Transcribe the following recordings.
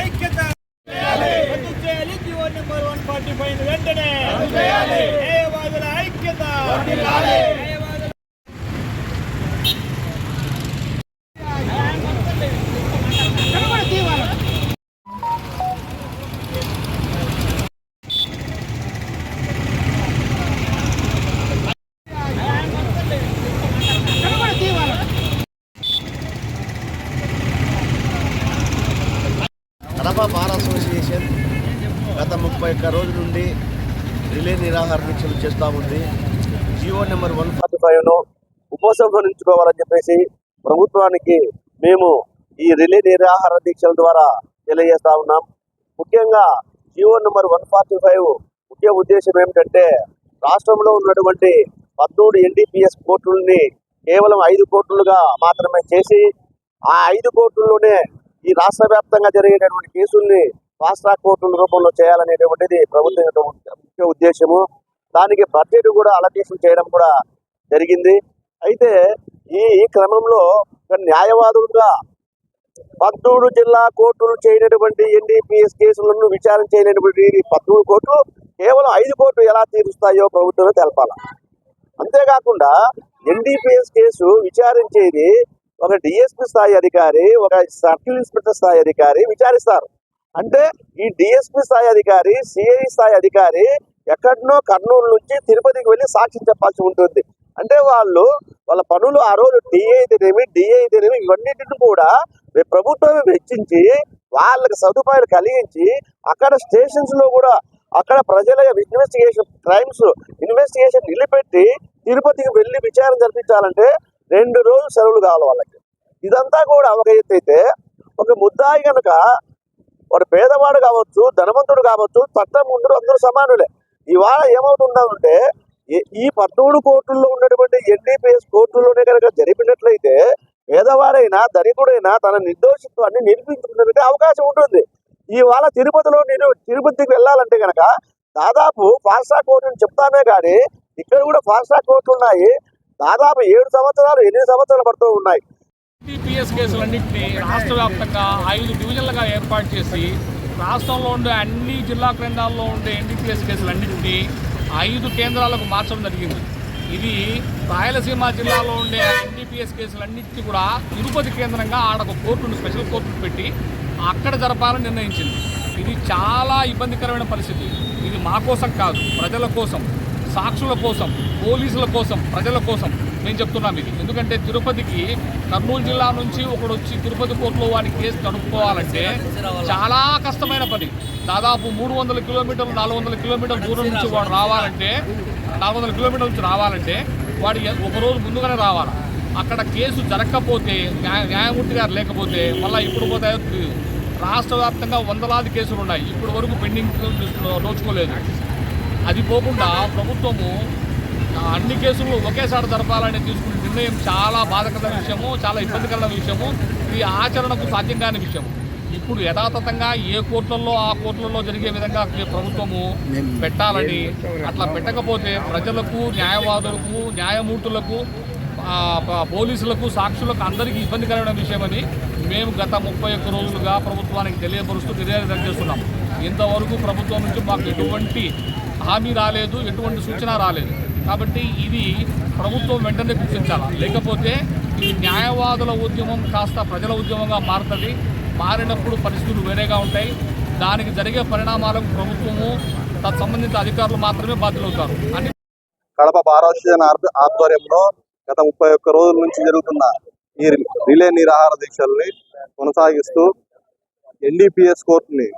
ఐక్యత చేయాలి GO number one forty five వెంటనే న్యాయవాదుల ఐక్యత న్యాయవాదుల కడప బార్ అసోసియేషన్ గత ముప్పై ఒక్క రోజుల నుండి రిలే నిరాహార దీక్షలు చేస్తూ ఉంది. జియో నెంబర్ వన్ ఫార్టీ ఫైవ్ను ఉపసంహరించుకోవాలని చెప్పేసి ప్రభుత్వానికి మేము ఈ రిలే నిరాహార దీక్షల ద్వారా తెలియజేస్తా ఉన్నాం. ముఖ్యంగా GO number one forty five ముఖ్య ఉద్దేశం ఏమిటంటే రాష్ట్రంలో ఉన్నటువంటి పద్మూడు ఎన్డీపీఎస్ కోర్టుల్ని కేవలం ఐదు కోట్లుగా మాత్రమే చేసి ఆ ఐదు కోట్లలోనే ఈ రాష్ట్ర వ్యాప్తంగా జరిగేటటువంటి కేసుల్ని ఫాస్ట్ ట్రాక్ కోర్టుల రూపంలో చేయాలనేటువంటిది ప్రభుత్వం ముఖ్య ఉద్దేశము. దానికి బడ్జెట్ కూడా అలొకేషన్ చేయడం కూడా జరిగింది. అయితే ఈ క్రమంలో న్యాయవాదులుగా పద్మూడు జిల్లా కోర్టులు చేయనటువంటి ఎన్డీపీఎస్ కేసులను విచారణ చేయనటువంటి పద్మూడు కోర్టులు కేవలం ఐదు కోర్టులు ఎలా తీరుస్తాయో ప్రభుత్వమే తెలపాల. అంతేకాకుండా ఎన్డీపీఎస్ కేసు విచారించేది ఒక డిఎస్పీ స్థాయి అధికారి ఒక సర్కిల్ ఇన్స్పెక్టర్ స్థాయి అధికారి విచారిస్తారు. అంటే ఈ డిఎస్పీ స్థాయి అధికారి సిఐ స్థాయి అధికారి ఎక్కడనో కర్నూలు నుంచి తిరుపతికి వెళ్ళి సాక్ష్యం చెప్పాల్సి ఉంటుంది. అంటే వాళ్ళు వాళ్ళ పనులు ఆ రోజు టీఏ అయితేనేమి డిఏ అయితేనేమి ఇవన్నిటిని కూడా ప్రభుత్వమే వెచ్చించి వాళ్ళకి సదుపాయాలు కలిగించి అక్కడ స్టేషన్స్లో కూడా అక్కడ ప్రజల ఇన్వెస్టిగేషన్ క్రైమ్స్ ఇన్వెస్టిగేషన్ నిలిపెట్టి తిరుపతికి వెళ్ళి విచారణ జరిపించాలంటే రెండు రోజులు సెలవులు కావాలి వాళ్ళకి. ఇదంతా కూడా ఒక అయితే ఒక ముద్దాయి కనుక వాడు పేదవాడు కావచ్చు ధనవంతుడు కావచ్చు చట్టం ముందు అందరూ సమానులే. ఇవాళ ఏమవుతుందంటే ఈ- ఈ పద్మూడు కోర్టుల్లో ఉన్నటువంటి ఎన్డీపీఎస్ కోర్టుల్లోనే కనుక జరిపినట్లయితే పేదవాడైనా ధనికుడైనా తన నిర్దోషిత్వాన్ని నిరూపించుకునే అవకాశం ఉంటుంది. ఇవాళ తిరుపతిలో నేను తిరుపతికి వెళ్ళాలంటే కనుక దాదాపు ఫాస్ట్ ట్రాక్ కోర్టుని చెప్తామే కానీ ఇక్కడ కూడా ఫాస్ట్ ట్రాక్ కోర్టులు ఉన్నాయి. దాదాపు ఏడు సంవత్సరాలు ఎనిమిది సంవత్సరాలు పడుతూ ఉన్నాయి. టీపీఎస్ కేసులన్నింటినీ రాష్ట్ర వ్యాప్తంగా ఐదు డివిజన్లుగా ఏర్పాటు చేసి రాష్ట్రంలో ఉండే అన్ని జిల్లా కేంద్రాల్లో ఉండే ఎన్డీపీఎస్ కేసులన్నింటినీ ఐదు కేంద్రాలకు మార్చడం జరిగింది. ఇది రాయలసీమ జిల్లాలో ఉండే ఎన్డీపీఎస్ కేసులన్నింటినీ కూడా తిరుపతి కేంద్రంగా ఆడ ఒక కోర్టును స్పెషల్ కోర్టును పెట్టి అక్కడ జరపాలని నిర్ణయించింది. ఇది చాలా ఇబ్బందికరమైన పరిస్థితి. ఇది మా కోసం కాదు ప్రజల కోసం. సాక్షుల కోసం పోలీసుల కోసం ప్రజల కోసం నేను చెప్తున్నాం ఇది ఎందుకంటే తిరుపతికి కర్నూలు జిల్లా నుంచి ఒకడు వచ్చి తిరుపతి కోర్టులో వాడి కేసు నడుపుకోవాలంటే చాలా కష్టమైన పని. దాదాపు మూడు వందల కిలోమీటర్లు నాలుగు వందల కిలోమీటర్ల దూరం నుంచి వాడు రావాలంటే నాలుగు వందల కిలోమీటర్ల నుంచి రావాలంటే వాడు ఎ- ఒక రోజు ముందుగానే రావాలి. అక్కడ కేసు జరగకపోతే న్యాయ న్యాయమూర్తి గారు లేకపోతే మళ్ళీ ఇప్పుడు పోతాయో రాష్ట్ర వ్యాప్తంగా వందలాది కేసులు ఉన్నాయి. ఇప్పటి వరకు పెండింగ్ నోచుకోలేదు. అది పోకుండా ప్రభుత్వము అన్ని కేసులు ఒకేసారి జరపాలని తీసుకునే నిర్ణయం చాలా బాధకరమైన విషయము చాలా ఇబ్బందికరమైన విషయము ఇది ఆచరణకు సాధ్యం కాని విషయం ఇప్పుడు యథాతథంగా ఏ కోర్టులలో ఆ కోర్టులలో జరిగే విధంగా ప్రభుత్వము పెట్టాలని అట్లా పెట్టకపోతే ప్రజలకు న్యాయవాదులకు న్యాయమూర్తులకు పోలీసులకు సాక్షులకు అందరికీ ఇబ్బందికరమైన విషయమని మేము గత ముప్పై ఒక్క రోజులుగా ప్రభుత్వానికి తెలియపరుస్తూ ఫిర్యాదు చేస్తున్నాం. ఇంతవరకు ప్రభుత్వం నుంచి మాకు ఎటువంటి హామీ రాలేదు ఎటువంటి సూచన రాలేదు. కాబట్టి ఇది ప్రభుత్వం వెంటనే గుర్తించాలి? లేకపోతే ఈ న్యాయవాదుల ఉద్యమం కాస్త ప్రజల ఉద్యమంగా మారుతుంది. మారినప్పుడు పరిస్థితులు వేరేగా ఉంటాయి. దానికి జరిగే పరిణామాలకు ప్రభుత్వము తత్సంబంధిత అధికారులు మాత్రమే బాధ్యులవుతారు. అని కడప పారాశీన ఆధ్వర్యంలో గత ముప్పై ఒక్క రోజుల నుంచి జరుగుతున్న ఈ రిలే నిరాహార దీక్షల్ని కొనసాగిస్తూ ఎన్డీపీఎస్ కోర్టుని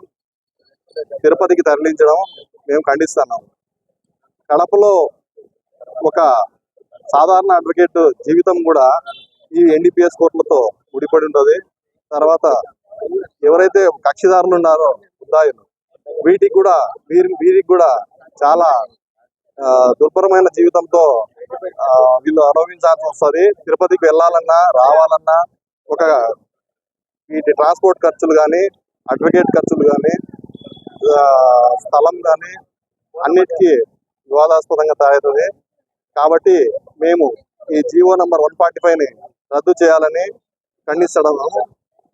తిరుపతికి తరలించడం మేము ఖండిస్తున్నాం. కడపలో ఒక సాధారణ అడ్వకేట్ జీవితం కూడా ఈ ఎన్డీపీఎస్ కోర్టులతో ముడిపడి ఉంటుంది. తర్వాత ఎవరైతే కక్షిదారులు ఉన్నారో ముద్దాయిలు వీటికి కూడా వీరి వీరికి కూడా చాలా దుర్భరమైన జీవితంతో ఆ, వీళ్ళు అనుభవించాల్సి వస్తుంది. తిరుపతికి వెళ్ళాలన్నా రావాలన్నా ఒక వీటి ట్రాన్స్పోర్ట్ ఖర్చులు కానీ అడ్వకేట్ ఖర్చులు కానీ స్థలం కానీ అన్నిటికీ వివాదాస్పదంగా తయారవుతుంది కాబట్టి మేము ఈ జీవో నంబర్ వన్ ఫార్టీ ఫైవ్ని రద్దు చేయాలని ఖండిస్తడం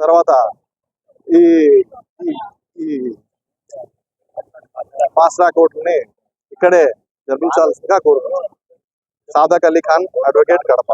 తర్వాత ఈ ఈ- ఫాస్ట్ ట్రాక్ కోర్టుని ఇక్కడే నిర్మించాల్సిందిగా కోరుతున్నాం. సాదక్ అలీ ఖాన్ అడ్వకేట్ కడప.